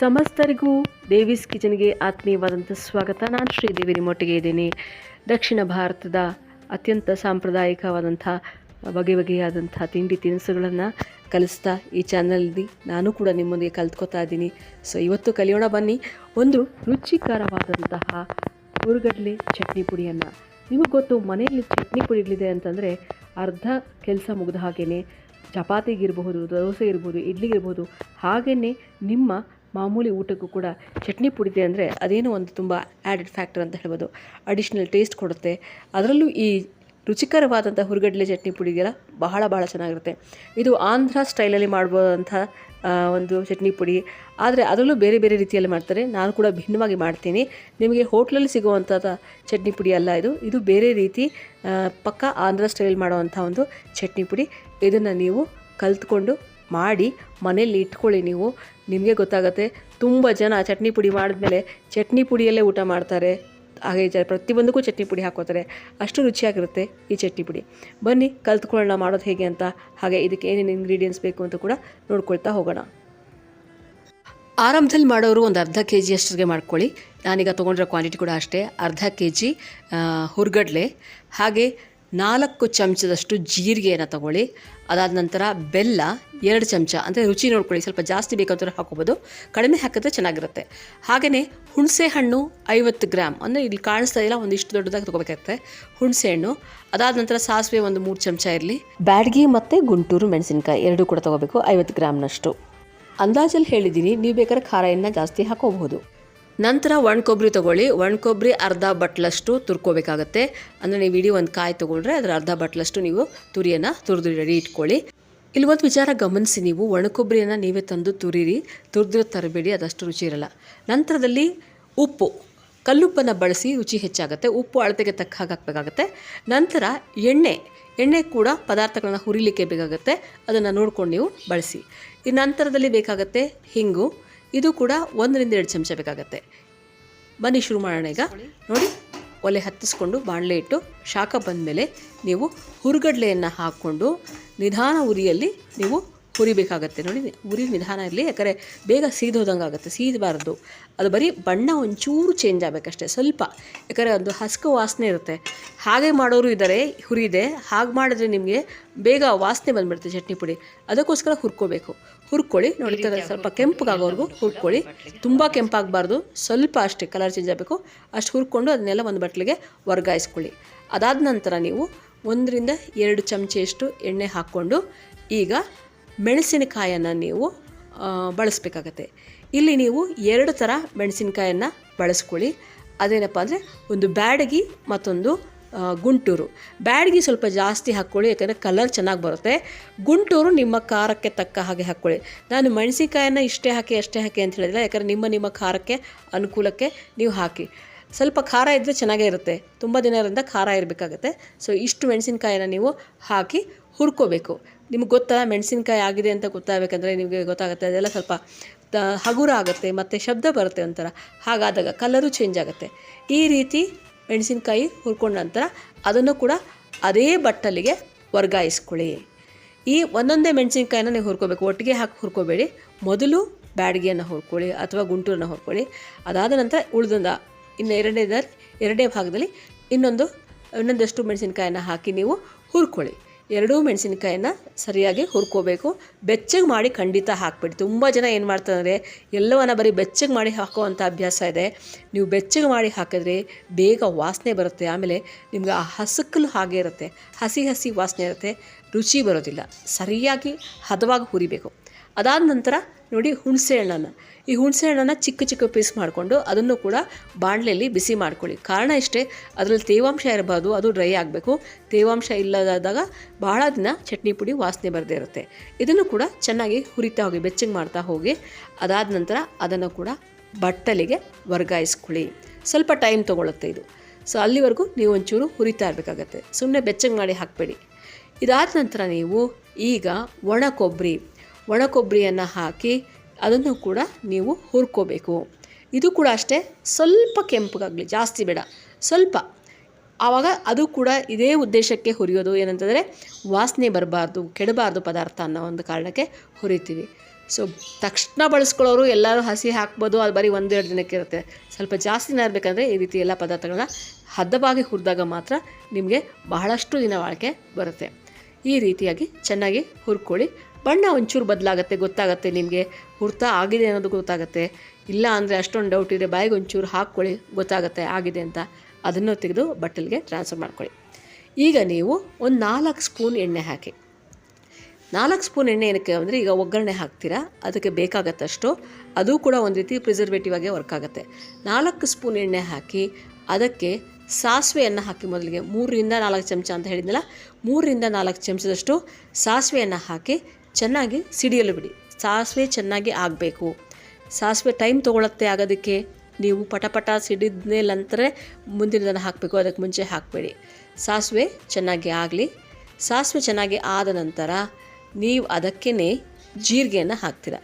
ಸಮಸ್ತರಿಗೂ ದೇವೀಸ್ ಕಿಚನ್ಗೆ ಆತ್ಮೀಯವಾದಂಥ ಸ್ವಾಗತ. ನಾನು ಶ್ರೀದೇವಿ ನಿಮ್ಮೊಟ್ಟಿಗೆ ಇದ್ದೀನಿ. ದಕ್ಷಿಣ ಭಾರತದ ಅತ್ಯಂತ ಸಾಂಪ್ರದಾಯಿಕವಾದಂಥ ಬಗೆ ಬಗೆಯಾದಂಥ ತಿಂಡಿ ತಿನಿಸುಗಳನ್ನು ಕಲಿಸ್ತಾ ಈ ಚಾನಲಲ್ಲಿ ನಾನು ಕೂಡ ನಿಮ್ಮೊಂದಿಗೆ ಕಲ್ತ್ಕೊತಾ ಇದ್ದೀನಿ. ಸೊ ಇವತ್ತು ಕಲಿಯೋಣ ಬನ್ನಿ. ಒಂದು ರುಚಿಕರವಾದಂತಹ ಹುರುಗಡ್ಲೆ ಚಟ್ನಿ ಪುಡಿಯನ್ನು. ನಿಮಗೆ ಗೊತ್ತು, ಮನೆಯಲ್ಲಿ ಚಟ್ನಿ ಪುಡಿ ಇಡ್ಲಿದೆ ಅಂತಂದರೆ ಅರ್ಧ ಕೆಲಸ ಮುಗಿದ ಹಾಗೇ ಚಪಾತಿಗಿರಬಹುದು ದೋಸೆ ಇರ್ಬೋದು ಇಡ್ಲಿಗಿರ್ಬೋದು ಹಾಗೆಯೇ ನಿಮ್ಮ ಮಾಮೂಲಿ ಊಟಕ್ಕೂ ಕೂಡ ಚಟ್ನಿ ಪುಡಿದೆ ಅಂದರೆ ಅದೇನೋ ಒಂದು ತುಂಬ ಆ್ಯಡೆಡ್ ಫ್ಯಾಕ್ಟರ್ ಅಂತ ಹೇಳ್ಬೋದು. ಅಡಿಷ್ನಲ್ ಟೇಸ್ಟ್ ಕೊಡುತ್ತೆ. ಅದರಲ್ಲೂ ಈ ರುಚಿಕರವಾದಂಥ ಹುರುಗಡ್ಲೆ ಚಟ್ನಿ ಪುಡಿ ಇದೆಯಲ್ಲ, ಬಹಳ ಭಾಳ ಚೆನ್ನಾಗಿರುತ್ತೆ. ಇದು ಆಂಧ್ರ ಸ್ಟೈಲಲ್ಲಿ ಮಾಡ್ಬೋದಂಥ ಒಂದು ಚಟ್ನಿ ಪುಡಿ. ಆದರೆ ಅದರಲ್ಲೂ ಬೇರೆ ಬೇರೆ ರೀತಿಯಲ್ಲಿ ಮಾಡ್ತಾರೆ. ನಾನು ಕೂಡ ಭಿನ್ನವಾಗಿ ಮಾಡ್ತೀನಿ. ನಿಮಗೆ ಹೋಟ್ಲಲ್ಲಿ ಸಿಗುವಂಥ ಚಟ್ನಿ ಪುಡಿ ಅಲ್ಲ ಇದು. ಇದು ಬೇರೆ ರೀತಿ ಪಕ್ಕ ಆಂಧ್ರ ಸ್ಟೈಲಲ್ಲಿ ಮಾಡುವಂಥ ಒಂದು ಚಟ್ನಿ ಪುಡಿ. ಇದನ್ನು ನೀವು ಕಲ್ತ್ಕೊಂಡು ಮಾಡಿ ಮನೇಲಿ ಇಟ್ಕೊಳ್ಳಿ ನೀವು. ನಿಮಗೆ ಗೊತ್ತಾಗುತ್ತೆ, ತುಂಬ ಜನ ಚಟ್ನಿ ಪುಡಿ ಮಾಡಿದ್ಮೇಲೆ ಚಟ್ನಿ ಪುಡಿಯಲ್ಲೇ ಊಟ ಮಾಡ್ತಾರೆ. ಹಾಗೆ ಜ ಪ್ರತಿಯೊಂದಕ್ಕೂ ಚಟ್ನಿ ಪುಡಿ ಹಾಕೋತಾರೆ ಅಷ್ಟು ರುಚಿಯಾಗಿರುತ್ತೆ ಈ ಚಟ್ನಿ ಪುಡಿ. ಬನ್ನಿ, ಕಲ್ತ್ಕೊಳ್ಳೋಣ ಮಾಡೋದು ಹೇಗೆ ಅಂತ. ಹಾಗೆ ಇದಕ್ಕೆ ಏನೇನು ಇಂಗ್ರೀಡಿಯೆಂಟ್ಸ್ ಬೇಕು ಅಂತ ಕೂಡ ನೋಡ್ಕೊಳ್ತಾ ಹೋಗೋಣ. ಆರಂಭದಲ್ಲಿ ಮಾಡೋರು ಒಂದು ಅರ್ಧ ಕೆ ಜಿ ಅಷ್ಟಿಗೆ ಮಾಡ್ಕೊಳ್ಳಿ. ನಾನೀಗ ತೊಗೊಂಡಿರೋ ಕ್ವಾಂಟಿಟಿ ಕೂಡ ಅಷ್ಟೇ. ಅರ್ಧ ಕೆ ಜಿ ಹುರ್ಗಡ್ಲೆ. ಹಾಗೆ ನಾಲ್ಕು ಚಮಚದಷ್ಟು ಜೀರಿಗೆಯನ್ನು ತಗೊಳ್ಳಿ. ಅದಾದ ನಂತರ ಬೆಲ್ಲ ಎರಡು ಚಮಚ, ಅಂದರೆ ರುಚಿ ನೋಡ್ಕೊಳ್ಳಿ, ಸ್ವಲ್ಪ ಜಾಸ್ತಿ ಬೇಕಾದರೂ ಹಾಕೋಬೋದು. ಕಡಿಮೆ ಹಾಕಿದ್ರೆ ಚೆನ್ನಾಗಿರುತ್ತೆ. ಹಾಗೆಯೇ ಹುಣಸೆ ಹಣ್ಣು ಐವತ್ತು ಗ್ರಾಮ್ ಅಂದರೆ ಇಲ್ಲಿ ಕಾಣಿಸ್ತಾ ಇಲ್ಲ, ಒಂದಿಷ್ಟು ದೊಡ್ಡದಾಗಿ ತೊಗೋಬೇಕಾಗುತ್ತೆ. ಹುಣಸೆ ಹಣ್ಣು ಅದಾದ ನಂತರ ಸಾಸಿವೆ ಒಂದು ಮೂರು ಚಮಚ ಇರಲಿ. ಬ್ಯಾಡ್ಗಿ ಮತ್ತು ಗುಂಟೂರು ಮೆಣಸಿನಕಾಯಿ ಎರಡೂ ಕೂಡ ತೊಗೋಬೇಕು, ಐವತ್ತು ಗ್ರಾಮ್ನಷ್ಟು. ಅಂದಾಜಲ್ಲಿ ಹೇಳಿದ್ದೀನಿ, ನೀವು ಬೇಕಾದ್ರೆ ಖಾರ ಜಾಸ್ತಿ ಹಾಕೋಬಹುದು. ನಂತರ ಒಣ ಕೊಬ್ಬರಿ ತೊಗೊಳ್ಳಿ. ಒಣ ಕೊಬ್ಬರಿ ಅರ್ಧ ಬಟ್ಲಷ್ಟು ತುರ್ಕೋಬೇಕಾಗತ್ತೆ. ಅಂದರೆ ನೀವು ಇಡೀ ಒಂದು ಕಾಯಿ ತೊಗೊಂಡ್ರೆ ಅದರ ಅರ್ಧ ಬಟ್ಲಷ್ಟು ನೀವು ತುರಿಯನ್ನು ತುರಿದು ರೆಡಿ ಇಟ್ಕೊಳ್ಳಿ. ಇಲ್ಲಿ ಒಂದು ವಿಚಾರ ಗಮನಿಸಿ ನೀವು. ಒಣ ಕೊಬ್ಬರಿಯನ್ನು ನೀವೇ ತಂದು ತುರಿರಿ. ತುರಿದ್ರೆ ತರಬೇಡಿ, ಅದಷ್ಟು ರುಚಿ ಇರಲ್ಲ. ನಂತರದಲ್ಲಿ ಉಪ್ಪು. ಕಲ್ಲುಪ್ಪನ್ನು ಬಳಸಿ ರುಚಿ ಹೆಚ್ಚಾಗುತ್ತೆ. ಉಪ್ಪು ಅಳತೆಗೆ ತಕ್ಕ ಹಾಕಬೇಕಾಗತ್ತೆ. ನಂತರ ಎಣ್ಣೆ. ಎಣ್ಣೆ ಕೂಡ ಪದಾರ್ಥಗಳನ್ನ ಹುರಿಲಿಕ್ಕೆ ಬೇಕಾಗುತ್ತೆ. ಅದನ್ನು ನೋಡ್ಕೊಂಡು ನೀವು ಬಳಸಿ. ಈ ನಂತರದಲ್ಲಿ ಬೇಕಾಗುತ್ತೆ ಹಿಂಗು. ಇದು ಕೂಡ ಒಂದರಿಂದ ಎರಡು ಚಮಚ ಬೇಕಾಗತ್ತೆ. ಬನ್ನಿ ಶುರು ಮಾಡೋಣ ಈಗ. ನೋಡಿ, ಒಲೆ ಹತ್ತಿಸ್ಕೊಂಡು ಬಾಣಲೆ ಇಟ್ಟು ಶಾಖ ಬಂದಮೇಲೆ ನೀವು ಹುರುಗಡ್ಲೆಯನ್ನು ಹಾಕ್ಕೊಂಡು ನಿಧಾನ ಉರಿಯಲ್ಲಿ ನೀವು ಹುರಿಬೇಕಾಗತ್ತೆ. ನೋಡಿ ಹುರಿ ನಿಧಾನ ಇರಲಿ ಯಾಕಂದರೆ ಬೇಗ ಸೀದೋದಂಗೆ ಆಗುತ್ತೆ ಸೀದಬಾರ್ದು. ಅದು ಬರೀ ಬಣ್ಣ ಒಂಚೂರು ಚೇಂಜ್ ಆಗಬೇಕಷ್ಟೆ ಸ್ವಲ್ಪ. ಯಾಕಂದರೆ ಒಂದು ಹಸ್ಕ ವಾಸನೆ ಇರುತ್ತೆ. ಹಾಗೆ ಮಾಡೋರು ಇದ್ದಾರೆ ಹುರಿದೆ. ಹಾಗೆ ಮಾಡಿದ್ರೆ ನಿಮಗೆ ಬೇಗ ವಾಸನೆ ಬಂದ್ಬಿಡುತ್ತೆ ಚಟ್ನಿ ಪುಡಿ. ಅದಕ್ಕೋಸ್ಕರ ಹುರ್ಕೋಬೇಕು. ಹುರ್ಕೊಳ್ಳಿ ನೋಡಿ ಸ್ವಲ್ಪ ಕೆಂಪಗಾಗೋವರೆಗೂ ಹುರ್ಕೊಳ್ಳಿ. ತುಂಬ ಕೆಂಪಾಗಬಾರ್ದು. ಸ್ವಲ್ಪ ಅಷ್ಟೇ ಕಲರ್ ಚೇಂಜ್ ಆಗಬೇಕು. ಅಷ್ಟು ಹುರ್ಕೊಂಡು ಅದನ್ನೆಲ್ಲ ಒಂದು ಬಟ್ಲಿಗೆ ವರ್ಗಾಯಿಸ್ಕೊಳ್ಳಿ. ಅದಾದ ನಂತರ ನೀವು ಒಂದರಿಂದ ಎರಡು ಚಮಚೆಯಷ್ಟು ಎಣ್ಣೆ ಹಾಕ್ಕೊಂಡು ಈಗ ಮೆಣಸಿನಕಾಯನ್ನು ನೀವು ಬಳಸಬೇಕಾಗತ್ತೆ. ಇಲ್ಲಿ ನೀವು ಎರಡು ಥರ ಮೆಣಸಿನಕಾಯನ್ನು ಬಳಸ್ಕೊಳ್ಳಿ. ಅದೇನಪ್ಪ ಅಂದರೆ ಒಂದು ಬ್ಯಾಡಗಿ ಮತ್ತೊಂದು ಗುಂಟೂರು. ಬ್ಯಾಡಗಿ ಸ್ವಲ್ಪ ಜಾಸ್ತಿ ಹಾಕ್ಕೊಳ್ಳಿ, ಯಾಕಂದರೆ ಕಲರ್ ಚೆನ್ನಾಗಿ ಬರುತ್ತೆ. ಗುಂಟೂರು ನಿಮ್ಮ ಖಾರಕ್ಕೆ ತಕ್ಕ ಹಾಗೆ ಹಾಕ್ಕೊಳ್ಳಿ. ನಾನು ಮೆಣಸಿನಕಾಯನ್ನು ಇಷ್ಟೇ ಹಾಕಿ, ಅಷ್ಟೇ ಹಾಕಿ ಅಂತ ಹೇಳಿದ್ರೆ ಯಾಕಂದರೆ ನಿಮ್ಮ ನಿಮ್ಮ ಖಾರಕ್ಕೆ ಅನುಕೂಲಕ್ಕೆ ನೀವು ಹಾಕಿ. ಸ್ವಲ್ಪ ಖಾರ ಇದ್ದರೆ ಚೆನ್ನಾಗೇ ಇರುತ್ತೆ. ತುಂಬ ದಿನದಿಂದ ಖಾರ ಇರಬೇಕಾಗತ್ತೆ. ಸೊ ಇಷ್ಟು ಮೆಣಸಿನಕಾಯನ್ನು ನೀವು ಹಾಕಿ ಹುರ್ಕೋಬೇಕು. ನಿಮ್ಗೆ ಗೊತ್ತಲ್ಲ ಮೆಣಸಿನ್ಕಾಯಿ ಆಗಿದೆ ಅಂತ ಗೊತ್ತಾಗಬೇಕಂದ್ರೆ ನಿಮಗೆ ಗೊತ್ತಾಗುತ್ತೆ, ಅದೆಲ್ಲ ಸ್ವಲ್ಪ ಹಗುರ ಆಗುತ್ತೆ, ಮತ್ತು ಶಬ್ದ ಬರುತ್ತೆ ಒಂಥರ. ಹಾಗಾದಾಗ ಕಲರು ಚೇಂಜ್ ಆಗುತ್ತೆ. ಈ ರೀತಿ ಮೆಣಸಿನ್ಕಾಯಿ ಹುರ್ಕೊಂಡ ನಂತರ ಅದನ್ನು ಕೂಡ ಅದೇ ಬಟ್ಟಲಿಗೆ ವರ್ಗಾಯಿಸ್ಕೊಳ್ಳಿ. ಈ ಒಂದೊಂದೇ ಮೆಣಸಿನ್ಕಾಯಿನ ನೀವು ಹುರ್ಕೋಬೇಕು. ಒಟ್ಟಿಗೆ ಹಾಕಿ ಹುರ್ಕೋಬೇಡಿ. ಮೊದಲು ಬ್ಯಾಡಗಿಯನ್ನು ಹುರ್ಕೊಳ್ಳಿ ಅಥವಾ ಗುಂಟೂರನ್ನ ಹುರ್ಕೊಳ್ಳಿ. ಅದಾದ ನಂತರ ಉಳಿದೊಂದು ಇನ್ನು ಎರಡನೇ ಎರಡನೇ ಭಾಗದಲ್ಲಿ ಇನ್ನೊಂದು, ಇನ್ನೊಂದಷ್ಟು ಮೆಣಸಿನ್ಕಾಯನ್ನು ಹಾಕಿ ನೀವು ಹುರ್ಕೊಳ್ಳಿ. ಎರಡೂ ಮೆಣಸಿನಕಾಯಿನ ಸರಿಯಾಗಿ ಹುರ್ಕೋಬೇಕು. ಬೆಚ್ಚಗೆ ಮಾಡಿ ಖಂಡಿತ ಹಾಕ್ಬೇಡಿ. ತುಂಬ ಜನ ಏನು ಮಾಡ್ತಾರೆ, ಎಲ್ಲವನ್ನ ಬರೀ ಬೆಚ್ಚಗೆ ಮಾಡಿ ಹಾಕುವಂಥ ಅಭ್ಯಾಸ ಇದೆ. ನೀವು ಬೆಚ್ಚಗೆ ಮಾಡಿ ಹಾಕಿದ್ರೆ ಬೇಗ ವಾಸನೆ ಬರುತ್ತೆ. ಆಮೇಲೆ ನಿಮ್ಗೆ ಆ ಹಸಕಲು ಹಾಗೆ ಇರುತ್ತೆ. ಹಸಿ ಹಸಿ ವಾಸನೆ ಇರುತ್ತೆ. ರುಚಿ ಬರೋದಿಲ್ಲ. ಸರಿಯಾಗಿ ಹದವಾಗಿ ಹುರಿಬೇಕು. ಅದಾದ ನಂತರ ನೋಡಿ ಹುಣಸೆ ಹಣ್ಣನ್ನು. ಈ ಹುಣಸೆ ಹಣ್ಣನ್ನು ಚಿಕ್ಕ ಚಿಕ್ಕ ಪೀಸ್ ಮಾಡಿಕೊಂಡು ಅದನ್ನು ಕೂಡ ಬಾಣಲೆಯಲ್ಲಿ ಬಿಸಿ ಮಾಡ್ಕೊಳ್ಳಿ. ಕಾರಣ ಇಷ್ಟೇ, ಅದರಲ್ಲಿ ತೇವಾಂಶ ಇರಬಾರ್ದು, ಅದು ಡ್ರೈ ಆಗಬೇಕು. ತೇವಾಂಶ ಇಲ್ಲದಾದಾಗ ಬಹಳ ದಿನ ಚಟ್ನಿ ಪುಡಿ ವಾಸನೆ ಬರದೇ ಇರುತ್ತೆ. ಇದನ್ನು ಕೂಡ ಚೆನ್ನಾಗಿ ಹುರಿತಾ ಹೋಗಿ, ಬೆಚ್ಚಗೆ ಮಾಡ್ತಾ ಹೋಗಿ, ಅದಾದ ನಂತರ ಅದನ್ನು ಕೂಡ ಬಟ್ಟಲಿಗೆ ವರ್ಗಾಯಿಸ್ಕೊಳ್ಳಿ. ಸ್ವಲ್ಪ ಟೈಮ್ ತೊಗೊಳುತ್ತೆ ಇದು. ಸೊ, ಅಲ್ಲಿವರೆಗೂ ನೀವು ಒಂಚೂರು ಹುರಿತಾ ಇರಬೇಕಾಗತ್ತೆ. ಸುಮ್ಮನೆ ಬೆಚ್ಚಗೆ ಮಾಡಿ ಹಾಕಬೇಡಿ. ಇದಾದ ನಂತರ ನೀವು ಈಗ ಒಣ ಕೊಬ್ಬರಿ ಒಣ ಕೊಬ್ಬರಿಯನ್ನು ಹಾಕಿ ಅದನ್ನು ಕೂಡ ನೀವು ಹುರ್ಕೋಬೇಕು. ಇದು ಕೂಡ ಅಷ್ಟೇ, ಸ್ವಲ್ಪ ಕೆಂಪಗಾಗಲಿ, ಜಾಸ್ತಿ ಬೇಡ. ಸ್ವಲ್ಪ. ಆವಾಗ ಅದು ಕೂಡ ಇದೇ ಉದ್ದೇಶಕ್ಕೆ ಹುರಿಯೋದು. ಏನಂತಂದರೆ, ವಾಸನೆ ಬರಬಾರ್ದು, ಕೆಡಬಾರ್ದು ಪದಾರ್ಥ ಅನ್ನೋ ಒಂದು ಕಾರಣಕ್ಕೆ ಹುರಿತೀವಿ. ಸೊ ತಕ್ಷಣ ಬಳಸ್ಕೊಳ್ಳೋರು ಎಲ್ಲರೂ ಹಸಿ ಹಾಕ್ಬೋದು. ಅದು ಬರೀ ಒಂದೆರಡು ದಿನಕ್ಕೆ ಇರುತ್ತೆ. ಸ್ವಲ್ಪ ಜಾಸ್ತಿ ದಿನ ಇರಬೇಕಂದ್ರೆ ಈ ರೀತಿ ಎಲ್ಲ ಪದಾರ್ಥಗಳನ್ನ ಹದವಾಗಿ ಹುರಿದಾಗ ಮಾತ್ರ ನಿಮಗೆ ಬಹಳಷ್ಟು ದಿನ ಬಾಳಿಕೆ ಬರುತ್ತೆ. ಈ ರೀತಿಯಾಗಿ ಚೆನ್ನಾಗಿ ಹುರ್ಕೊಳ್ಳಿ. ಬಣ್ಣ ಒಂಚೂರು ಬದಲಾಗುತ್ತೆ, ಗೊತ್ತಾಗುತ್ತೆ ನಿಮಗೆ ಹುರ್ತಾ ಆಗಿದೆ ಅನ್ನೋದು ಗೊತ್ತಾಗುತ್ತೆ. ಇಲ್ಲ ಅಂದರೆ ಅಷ್ಟೊಂದು ಡೌಟ್ ಇದೆ ಬಾಯಿಗೆ ಒಂಚೂರು ಹಾಕ್ಕೊಳ್ಳಿ, ಗೊತ್ತಾಗುತ್ತೆ, ಆಗಿದೆ ಅಂತ. ಅದನ್ನು ತೆಗೆದು ಬಟ್ಟಲಿಗೆ ಟ್ರಾನ್ಸ್ಫರ್ ಮಾಡ್ಕೊಳ್ಳಿ. ಈಗ ನೀವು ಒಂದು ನಾಲ್ಕು ಸ್ಪೂನ್ ಎಣ್ಣೆ ಹಾಕಿ. ನಾಲ್ಕು ಸ್ಪೂನ್ ಎಣ್ಣೆ ಏನಕ್ಕೆ ಅಂದರೆ ಈಗ ಒಗ್ಗರಣೆ ಹಾಕ್ತೀರಾ? ಅದಕ್ಕೆ ಬೇಕಾಗತ್ತಷ್ಟು. ಅದು ಕೂಡ ಒಂದು ರೀತಿ ಪ್ರಿಸರ್ವೇಟಿವ್ ಆಗಿ ವರ್ಕ್ ಆಗುತ್ತೆ. ನಾಲ್ಕು ಸ್ಪೂನ್ ಎಣ್ಣೆ ಹಾಕಿ, ಅದಕ್ಕೆ ಸಾಸಿವೆಯನ್ನು ಹಾಕಿ ಮೊದಲಿಗೆ. ಮೂರರಿಂದ ನಾಲ್ಕು ಚಮಚ ಅಂತ ಹೇಳಿದ್ನಲ್ಲ? ಮೂರರಿಂದ ನಾಲ್ಕು ಚಮಚದಷ್ಟು ಸಾಸಿವೆಯನ್ನು ಹಾಕಿ ಚೆನ್ನಾಗಿ ಸಿಡಿಯಲು ಬಿಡಿ. ಸಾಸಿವೆ ಚೆನ್ನಾಗಿ ಆಗಬೇಕು. ಸಾಸಿವೆ ಟೈಮ್ ತೊಗೊಳತ್ತೆ ಆಗೋದಕ್ಕೆ ನೀವು ಪಟಪಟ ಸಿಡಿದ ಮೇಲೆ ನಂತರ ಮುಂದಿನದನ್ನು ಹಾಕಬೇಕು. ಅದಕ್ಕೆ ಮುಂಚೆ ಹಾಕಬೇಡಿ. ಸಾಸಿವೆ ಚೆನ್ನಾಗಿ ಆಗಲಿ. ಸಾಸಿವೆ ಚೆನ್ನಾಗಿ ಆದ ನಂತರ ನೀವು ಅದಕ್ಕೇ ಜೀರಿಗೆಯನ್ನು ಹಾಕ್ತೀರ.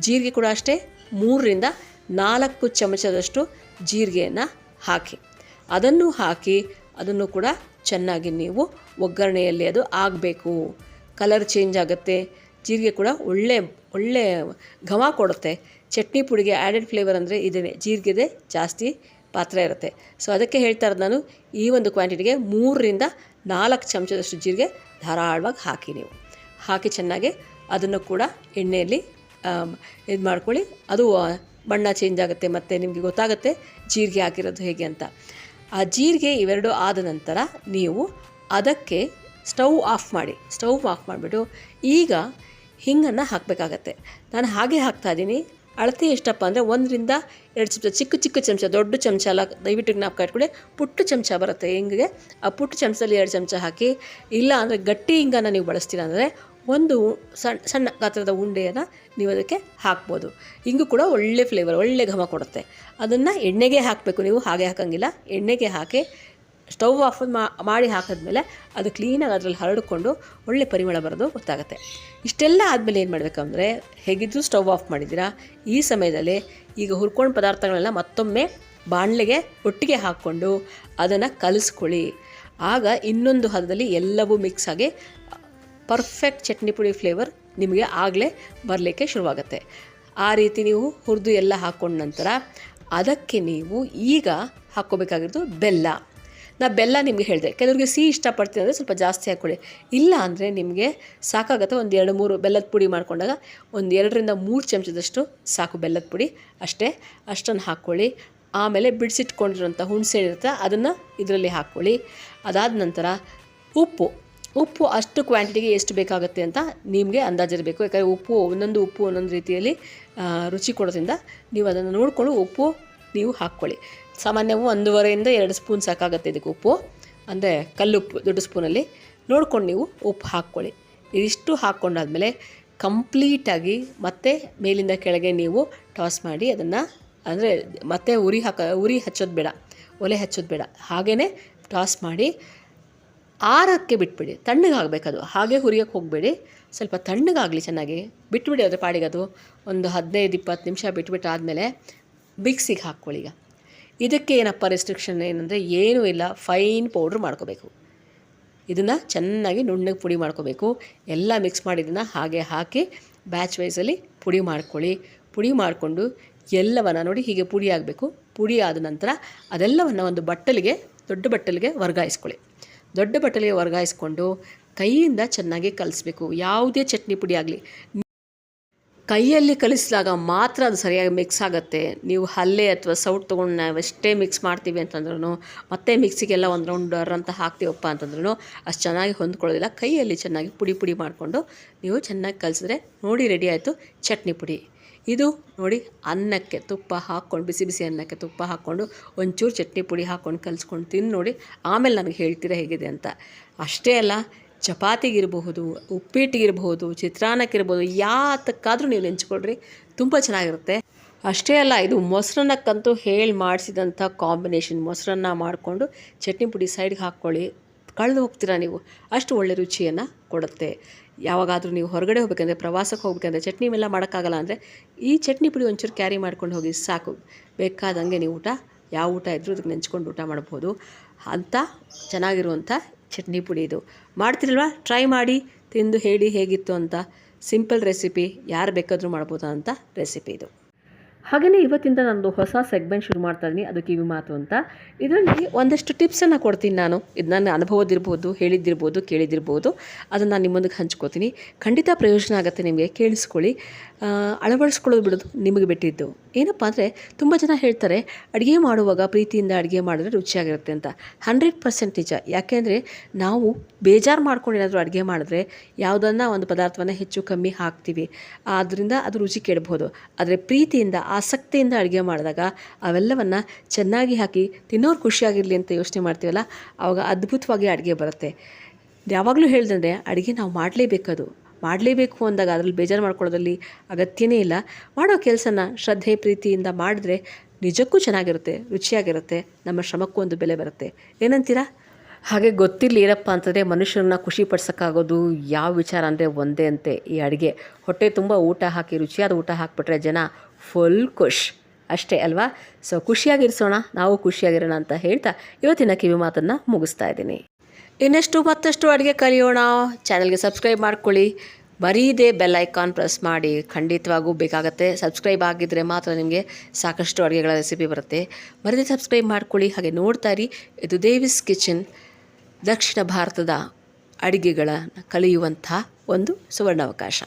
ಜೀರಿಗೆ ಕೂಡ ಅಷ್ಟೇ, ಮೂರರಿಂದ ನಾಲ್ಕು ಚಮಚದಷ್ಟು ಜೀರಿಗೆಯನ್ನು ಹಾಕಿ. ಅದನ್ನು ಹಾಕಿ ಅದನ್ನು ಕೂಡ ಚೆನ್ನಾಗಿ ನೀವು ಒಗ್ಗರಣೆಯಲ್ಲಿ ಅದು ಆಗಬೇಕು. ಕಲರ್ ಚೇಂಜ್ ಆಗುತ್ತೆ. ಜೀರಿಗೆ ಕೂಡ ಒಳ್ಳೆ ಒಳ್ಳೆ ಘಮ ಕೊಡುತ್ತೆ. ಚಟ್ನಿ ಪುಡಿಗೆ ಆ್ಯಡೆಡ್ ಫ್ಲೇವರ್ ಅಂದರೆ ಇದೇ ಜೀರಿಗೆದೆ ಜಾಸ್ತಿ ಪಾತ್ರ ಇರುತ್ತೆ. ಸೊ ಅದಕ್ಕೆ ಹೇಳ್ತಾ ಇರೋದು ನಾನು, ಈ ಒಂದು ಕ್ವಾಂಟಿಟಿಗೆ ಮೂರರಿಂದ ನಾಲ್ಕು ಚಮಚದಷ್ಟು ಜೀರಿಗೆ ಧಾರಾಳವಾಗಿ ಹಾಕಿ ನೀವು. ಹಾಕಿ ಚೆನ್ನಾಗಿ ಅದನ್ನು ಕೂಡ ಎಣ್ಣೆಯಲ್ಲಿ ಇದು ಮಾಡ್ಕೊಳ್ಳಿ. ಅದು ಬಣ್ಣ ಚೇಂಜ್ ಆಗುತ್ತೆ ಮತ್ತು ನಿಮಗೆ ಗೊತ್ತಾಗುತ್ತೆ ಜೀರಿಗೆ ಹಾಕಿರೋದು ಹೇಗೆ ಅಂತ. ಆ ಜೀರಿಗೆ ಇವೆರಡು ಆದ ನಂತರ ನೀವು ಅದಕ್ಕೆ ಸ್ಟವ್ ಆಫ್ ಮಾಡಿ ಸ್ಟವ್ ಆಫ್ ಮಾಡಿಬಿಟ್ಟು ಈಗ ಹಿಂಗನ್ನು ಹಾಕಬೇಕಾಗತ್ತೆ. ನಾನು ಹಾಗೆ ಹಾಕ್ತಾ ಇದ್ದೀನಿ. ಅಳತೆ ಎಷ್ಟಪ್ಪ ಅಂದರೆ ಒಂದರಿಂದ ಎರಡು ಚಮಚ, ಚಿಕ್ಕ ಚಿಕ್ಕ ಚಮಚ, ದೊಡ್ಡ ಚಮಚ ಎಲ್ಲ ದಯವಿಟ್ಟು ಜ್ಞಾಪಕ ಇಟ್ಕೊಳ್ಳಿ. ಪುಟ್ಟ ಚಮಚ ಬರುತ್ತೆ ಹಿಂಗೆ. ಆ ಪುಟ್ಟ ಚಮಚದಲ್ಲಿ ಎರಡು ಚಮಚ ಹಾಕಿ, ಇಲ್ಲ ಅಂದರೆ ಗಟ್ಟಿ ಹಿಂಗನ್ನು ನೀವು ಬಳಸ್ತೀರ ಅಂದರೆ ಒಂದು ಸಣ್ಣ ಸಣ್ಣ ಗಾತ್ರದ ಉಂಡೆಯನ್ನು ನೀವು ಅದಕ್ಕೆ ಹಾಕ್ಬೋದು. ಹಿಂಗೂ ಕೂಡ ಒಳ್ಳೆ ಫ್ಲೇವರ್ ಒಳ್ಳೆ ಘಮ ಕೊಡುತ್ತೆ. ಅದನ್ನು ಎಣ್ಣೆಗೆ ಹಾಕಬೇಕು ನೀವು, ಹಾಗೆ ಹಾಕೋಂಗಿಲ್ಲ. ಎಣ್ಣೆಗೆ ಹಾಕಿ ಸ್ಟವ್ ಆಫ್ ಮಾಡಿ ಹಾಕಿದ್ಮೇಲೆ ಅದು ಕ್ಲೀನಾಗಿ ಅದರಲ್ಲಿ ಹರಡಿಕೊಂಡು ಒಳ್ಳೆ ಪರಿಮಳ ಬರೋದು ಗೊತ್ತಾಗುತ್ತೆ. ಇಷ್ಟೆಲ್ಲ ಆದಮೇಲೆ ಏನು ಮಾಡಬೇಕಂದ್ರೆ ಹೇಗಿದ್ದರೂ ಸ್ಟವ್ ಆಫ್ ಮಾಡಿದ್ದೀರಾ? ಈ ಸಮಯದಲ್ಲಿ ಈಗ ಹುರ್ಕೊಂಡು ಪದಾರ್ಥಗಳನ್ನ ಮತ್ತೊಮ್ಮೆ ಬಾಣಲೆಗೆ ಒಟ್ಟಿಗೆ ಹಾಕ್ಕೊಂಡು ಅದನ್ನು ಕಲಿಸ್ಕೊಳ್ಳಿ. ಆಗ ಇನ್ನೊಂದು ಹದದಲ್ಲಿ ಎಲ್ಲವೂ ಮಿಕ್ಸ್ ಆಗಿ ಪರ್ಫೆಕ್ಟ್ ಚಟ್ನಿ ಪುಡಿ ಫ್ಲೇವರ್ ನಿಮಗೆ ಆಗಲೇ ಬರಲಿಕ್ಕೆ ಶುರುವಾಗುತ್ತೆ. ಆ ರೀತಿ ನೀವು ಹುರಿದು ಎಲ್ಲ ಹಾಕ್ಕೊಂಡ ನಂತರ ಅದಕ್ಕೆ ನೀವು ಈಗ ಹಾಕ್ಕೋಬೇಕಾಗಿರೋದು ಬೆಲ್ಲ. ನಾ ಬೆಲ್ಲ ನಿಮಗೆ ಹೇಳಿದೆ. ಕೆಲವರಿಗೆ ಸಿಹಿ ಇಷ್ಟಪಡ್ತೀನಿ ಅಂದರೆ ಸ್ವಲ್ಪ ಜಾಸ್ತಿ ಹಾಕ್ಕೊಳ್ಳಿ. ಇಲ್ಲ ಅಂದರೆ ನಿಮಗೆ ಸಾಕಾಗುತ್ತೆ ಒಂದು ಎರಡು ಮೂರು ಬೆಲ್ಲದ ಪುಡಿ ಮಾಡಿಕೊಂಡಾಗ ಒಂದು ಎರಡರಿಂದ ಮೂರು ಚಮಚದಷ್ಟು ಸಾಕು ಬೆಲ್ಲದ ಪುಡಿ ಅಷ್ಟೇ. ಅಷ್ಟನ್ನು ಹಾಕ್ಕೊಳ್ಳಿ. ಆಮೇಲೆ ಬಿಡಿಸಿಟ್ಕೊಂಡಿರೋಂಥ ಹುಣಸೆ ಇರುತ್ತೆ ಅದನ್ನು ಇದರಲ್ಲಿ ಹಾಕ್ಕೊಳ್ಳಿ. ಅದಾದ ನಂತರ ಉಪ್ಪು. ಉಪ್ಪು ಅಷ್ಟು ಕ್ವಾಂಟಿಟಿಗೆ ಎಷ್ಟು ಬೇಕಾಗುತ್ತೆ ಅಂತ ನಿಮಗೆ ಅಂದಾಜಿರಬೇಕು ಯಾಕಂದರೆ ಉಪ್ಪು ಒಂದೊಂದು ಉಪ್ಪು ಒಂದೊಂದು ರೀತಿಯಲ್ಲಿ ರುಚಿ ಕೊಡೋದ್ರಿಂದ ನೀವು ಅದನ್ನು ನೋಡಿಕೊಂಡು ಉಪ್ಪು ನೀವು ಹಾಕ್ಕೊಳ್ಳಿ. ಸಾಮಾನ್ಯವು ಒಂದೂವರೆಯಿಂದ ಎರಡು ಸ್ಪೂನ್ ಸಾಕಾಗುತ್ತೆ ಇದಕ್ಕೆ ಉಪ್ಪು. ಅಂದರೆ ಕಲ್ಲುಪ್ಪು ದೊಡ್ಡ ಸ್ಪೂನಲ್ಲಿ. ನೋಡ್ಕೊಂಡು ನೀವು ಉಪ್ಪು ಹಾಕ್ಕೊಳ್ಳಿ. ಇದಿಷ್ಟು ಹಾಕ್ಕೊಂಡಾದಮೇಲೆ ಕಂಪ್ಲೀಟಾಗಿ ಮತ್ತೆ ಮೇಲಿಂದ ಕೆಳಗೆ ನೀವು ಟಾಸ್ ಮಾಡಿ ಅದನ್ನು, ಅಂದರೆ ಮತ್ತೆ ಉರಿ ಹಾಕ, ಉರಿ ಹಚ್ಚೋದು ಬೇಡ, ಒಲೆ ಹಚ್ಚೋದು ಬೇಡ. ಹಾಗೇ ಟಾಸ್ ಮಾಡಿ ಆರಕ್ಕೆ ಬಿಟ್ಬಿಡಿ. ತಣ್ಣಗಾಗಬೇಕದು. ಹಾಗೆ ಹುರಿಯೋಕ್ಕೆ ಹೋಗಬೇಡಿ. ಸ್ವಲ್ಪ ತಣ್ಣಗಾಗಲಿ ಚೆನ್ನಾಗಿ. ಬಿಟ್ಬಿಡಿ ಅದರ ಪಾಡಿಗೆ ಅದು ಒಂದು ಹದಿನೈದು ಇಪ್ಪತ್ತು ನಿಮಿಷ ಬಿಟ್ಬಿಟ್ಟು ಆದಮೇಲೆ ಮಿಕ್ಸಿಗೆ ಹಾಕ್ಕೊಳ್ಳಿ ಈಗ. ಇದಕ್ಕೆ ಏನಪ್ಪ ರೆಸ್ಟ್ರಿಕ್ಷನ್ ಏನಂದರೆ ಏನೂ ಇಲ್ಲ ಫೈನ್ ಪೌಡ್ರ್ ಮಾಡ್ಕೋಬೇಕು. ಇದನ್ನು ಚೆನ್ನಾಗಿ ನುಣ್ಣಗೆ ಪುಡಿ ಮಾಡ್ಕೋಬೇಕು. ಎಲ್ಲ ಮಿಕ್ಸ್ ಮಾಡಿದ್ದನ್ನು ಹಾಗೆ ಹಾಕಿ ಬ್ಯಾಚ್ ವೈಸಲ್ಲಿ ಪುಡಿ ಮಾಡ್ಕೊಳ್ಳಿ. ಪುಡಿ ಮಾಡಿಕೊಂಡು ಎಲ್ಲವನ್ನು ನೋಡಿ ಹೀಗೆ ಪುಡಿ ಆಗಬೇಕು. ಪುಡಿ ಆದ ನಂತರ ಅದೆಲ್ಲವನ್ನು ಒಂದು ಬಟ್ಟಲಿಗೆ, ದೊಡ್ಡ ಬಟ್ಟಲಿಗೆ ವರ್ಗಾಯಿಸ್ಕೊಳ್ಳಿ. ದೊಡ್ಡ ಬಟ್ಟಲಿಗೆ ವರ್ಗಾಯಿಸ್ಕೊಂಡು ಕೈಯಿಂದ ಚೆನ್ನಾಗಿ ಕಲಿಸ್ಬೇಕು. ಯಾವುದೇ ಚಟ್ನಿ ಪುಡಿ ಆಗಲಿ. ಕೈಯಲ್ಲಿ ಕಲಿಸಿದಾಗ ಮಾತ್ರ ಅದು ಸರಿಯಾಗಿ ಮಿಕ್ಸ್ ಆಗುತ್ತೆ. ನೀವು ಹಲ್ಲೆ ಅಥವಾ ಸೌಟ್ ತೊಗೊಂಡು ನಾವು ಎಷ್ಟೇ ಮಿಕ್ಸ್ ಮಾಡ್ತೀವಿ ಅಂತಂದ್ರೂ ಮತ್ತೆ ಮಿಕ್ಸಿಗೆಲ್ಲ ಒಂದು ರೌಂಡ್ ಅಂತ ಹಾಕ್ತೀವಪ್ಪ ಅಂತಂದ್ರೂ ಅಷ್ಟು ಚೆನ್ನಾಗಿ ಹೊಂದ್ಕೊಳ್ಳೋದಿಲ್ಲ. ಕೈಯಲ್ಲಿ ಚೆನ್ನಾಗಿ ಪುಡಿ ಪುಡಿ ಮಾಡಿಕೊಂಡು ನೀವು ಚೆನ್ನಾಗಿ ಕಲಿಸಿದ್ರೆ ನೋಡಿ ರೆಡಿ ಆಯಿತು ಚಟ್ನಿ ಪುಡಿ. ಇದು ನೋಡಿ ಅನ್ನಕ್ಕೆ ತುಪ್ಪ ಹಾಕ್ಕೊಂಡು, ಬಿಸಿ ಬಿಸಿ ಅನ್ನಕ್ಕೆ ತುಪ್ಪ ಹಾಕ್ಕೊಂಡು, ಒಂಚೂರು ಚಟ್ನಿ ಪುಡಿ ಹಾಕ್ಕೊಂಡು ಕಲಿಸ್ಕೊಂಡು ತಿಂದು ನೋಡಿ, ಆಮೇಲೆ ನನಗೆ ಹೇಳ್ತೀರಾ ಹೇಗಿದೆ ಅಂತ. ಅಷ್ಟೇ ಅಲ್ಲ ಚಪಾತಿಗಿರಬಹುದು, ಉಪ್ಪಿಟ್ಟಿಗಿರಬಹುದು, ಚಿತ್ರಾನ್ನಕ್ಕಿರ್ಬೋದು, ಯಾತಕ್ಕಾದರೂ ನೀವು ನೆಂಚ್ಕೊಳ್ರಿ ತುಂಬ ಚೆನ್ನಾಗಿರುತ್ತೆ. ಅಷ್ಟೇ ಅಲ್ಲ, ಇದು ಮೊಸರನ್ನಕ್ಕಂತೂ ಹೇಳಿ ಮಾಡಿಸಿದಂಥ ಕಾಂಬಿನೇಷನ್. ಮೊಸರನ್ನ ಮಾಡಿಕೊಂಡು ಚಟ್ನಿ ಪುಡಿ ಸೈಡ್ಗೆ ಹಾಕ್ಕೊಳ್ಳಿ. ಕಳೆದು ಹೋಗ್ತೀರಾ ನೀವು? ಅಷ್ಟು ಒಳ್ಳೆ ರುಚಿಯನ್ನು ಕೊಡುತ್ತೆ. ಯಾವಾಗಾದರೂ ನೀವು ಹೊರಗಡೆ ಹೋಗ್ಬೇಕಂದ್ರೆ, ಪ್ರವಾಸಕ್ಕೆ ಹೋಗ್ಬೇಕಂದ್ರೆ, ಚಟ್ನಿ ಎಲ್ಲ ಮಾಡೋಕ್ಕಾಗಲ್ಲ ಅಂದರೆ, ಈ ಚಟ್ನಿ ಪುಡಿ ಒಂಚೂರು ಕ್ಯಾರಿ ಮಾಡ್ಕೊಂಡು ಹೋಗಿ ಸಾಕು. ಬೇಕಾದಂಗೆ ನೀವು ಊಟ, ಯಾವ ಊಟ ಇದ್ದರೂ ಅದಕ್ಕೆ ನೆಂಚ್ಕೊಂಡು ಊಟ ಮಾಡ್ಬೋದು. ಅಂಥ ಚೆನ್ನಾಗಿರುವಂಥ ಚಟ್ನಿ ಪುಡಿ ಇದು. ಮಾಡ್ತಿರಲ್ವಾ? ಟ್ರೈ ಮಾಡಿ, ತಿಂದು ಹೇಳಿ ಹೇಗಿತ್ತು ಅಂತ. ಸಿಂಪಲ್ ರೆಸಿಪಿ ಯಾರು ಬೇಕಾದರೂ ಮಾಡ್ಬೋದಾ ಅಂತ ರೆಸಿಪಿ ಇದು. ಹಾಗೆಯೇ ಇವತ್ತಿಂದ ನಾನು ಹೊಸ ಸೆಗ್ಮೆಂಟ್ ಶುರು ಮಾಡ್ತಾ ಇದ್ದೀನಿ. ಅದು ಕಿವಿ ಮಾತು ಅಂತ. ಇದರಲ್ಲಿ ಒಂದಷ್ಟು ಟಿಪ್ಸನ್ನು ಕೊಡ್ತೀನಿ ನಾನು. ಇದು ನನ್ನ ಅನುಭವದಿರ್ಬೋದು ಹೇಳಿದ್ದಿರ್ಬೋದು ಕೇಳಿದ್ದಿರ್ಬೋದು. ಅದನ್ನು ನಾನು ನಿಮ್ಮೊಂದಿಗೆ ಹಂಚ್ಕೋತೀನಿ. ಖಂಡಿತ ಪ್ರಯೋಜನ ಆಗುತ್ತೆ ನಿಮಗೆ. ಕೇಳಿಸ್ಕೊಳ್ಳಿ. ಆ, ಅಳವಡಿಸ್ಕೊಳ್ಳೋದು ಬಿಡೋದು ನಿಮಗೆ ಬಿಟ್ಟಿದ್ದು. ಏನಪ್ಪ ಅಂದರೆ ತುಂಬ ಜನ ಹೇಳ್ತಾರೆ ಅಡುಗೆ ಮಾಡುವಾಗ ಪ್ರೀತಿಯಿಂದ ಅಡುಗೆ ಮಾಡಿದ್ರೆ ರುಚಿಯಾಗಿರುತ್ತೆ ಅಂತ. ಹಂಡ್ರೆಡ್ ಪರ್ಸೆಂಟ್ ನಿಜ. ಯಾಕೆಂದರೆ ನಾವು ಬೇಜಾರು ಮಾಡ್ಕೊಂಡು ಏನಾದರೂ ಅಡುಗೆ ಮಾಡಿದ್ರೆ ಯಾವುದನ್ನು ಒಂದು ಪದಾರ್ಥವನ್ನು ಹೆಚ್ಚು ಕಮ್ಮಿ ಹಾಕ್ತೀವಿ. ಆದ್ದರಿಂದ ಅದು ರುಚಿ ಕೆಡಬಹುದು ಆದರೆ ಪ್ರೀತಿಯಿಂದ ಆಸಕ್ತಿಯಿಂದ ಅಡುಗೆ ಮಾಡಿದಾಗ ಅವೆಲ್ಲವನ್ನು ಚೆನ್ನಾಗಿ ಹಾಕಿ ತಿನ್ನೋರು ಖುಷಿಯಾಗಿರಲಿ ಅಂತ ಯೋಚನೆ ಮಾಡ್ತೀವಲ್ಲ ಆವಾಗ ಅದ್ಭುತವಾಗಿ ಅಡುಗೆ ಬರುತ್ತೆ. ಯಾವಾಗಲೂ ಹೇಳಿದ್ರೆ ಅಡುಗೆ ನಾವು ಮಾಡಲೇಬೇಕದು. ಮಾಡಲೇಬೇಕು ಅಂದಾಗ ಅದರಲ್ಲಿ ಬೇಜಾರು ಮಾಡ್ಕೊಳ್ಳೋದ್ರಲ್ಲಿ ಅಗತ್ಯನೇ ಇಲ್ಲ. ಮಾಡೋ ಕೆಲಸನ ಶ್ರದ್ಧೆ, ಪ್ರೀತಿಯಿಂದ ಮಾಡಿದ್ರೆ ನಿಜಕ್ಕೂ ಚೆನ್ನಾಗಿರುತ್ತೆ, ರುಚಿಯಾಗಿರುತ್ತೆ, ನಮ್ಮ ಶ್ರಮಕ್ಕೂ ಒಂದು ಬೆಲೆ ಬರುತ್ತೆ. ಏನಂತೀರಾ? ಹಾಗೆ ಗೊತ್ತಿರಲಿ ಏನಪ್ಪ ಅಂತಂದರೆ ಮನುಷ್ಯರನ್ನ ಖುಷಿ ಪಡ್ಸೋಕ್ಕಾಗೋದು ಯಾವ ವಿಚಾರ ಅಂದರೆ ಒಂದೇ ಅಂತೆ ಈ ಅಡುಗೆ. ಹೊಟ್ಟೆ ತುಂಬ ಊಟ ಹಾಕಿ, ರುಚಿಯಾದ ಊಟ ಹಾಕಿಬಿಟ್ರೆ ಜನ ಫುಲ್ ಖುಷ್. ಅಷ್ಟೇ ಅಲ್ವಾ? ಸೊ ಖುಷಿಯಾಗಿರಿಸೋಣ, ನಾವು ಖುಷಿಯಾಗಿರೋಣ ಅಂತ ಹೇಳ್ತಾ ಇವತ್ತಿನ ಕಿವಿ ಮಾತನ್ನು ಮುಗಿಸ್ತಾ ಇದ್ದೀನಿ. ಇನ್ನಷ್ಟು ಮತ್ತಷ್ಟು ಅಡುಗೆ ಕಲಿಯೋಣ. ಚಾನಲ್ಗೆ ಸಬ್ಸ್ಕ್ರೈಬ್ ಮಾಡ್ಕೊಳ್ಳಿ. ಬರೀದೇ ಬೆಲ್ ಐಕಾನ್ ಪ್ರೆಸ್ ಮಾಡಿ. ಖಂಡಿತವಾಗೂ ಬೇಕಾಗತ್ತೆ. ಸಬ್ಸ್ಕ್ರೈಬ್ ಆಗಿದ್ದರೆ ಮಾತ್ರ ನಿಮಗೆ ಸಾಕಷ್ಟು ಅಡುಗೆಗಳ ರೆಸಿಪಿ ಬರುತ್ತೆ. ಬರೀದೇ ಸಬ್ಸ್ಕ್ರೈಬ್ ಮಾಡ್ಕೊಳ್ಳಿ. ಹಾಗೆ ನೋಡ್ತಾ ಇರಿ. ಇದು ದೇವಿಸ್ ಕಿಚನ್, ದಕ್ಷಿಣ ಭಾರತದ ಅಡುಗೆಗಳನ್ನು ಕಲಿಯುವಂಥ ಒಂದು ಸುವರ್ಣಾವಕಾಶ.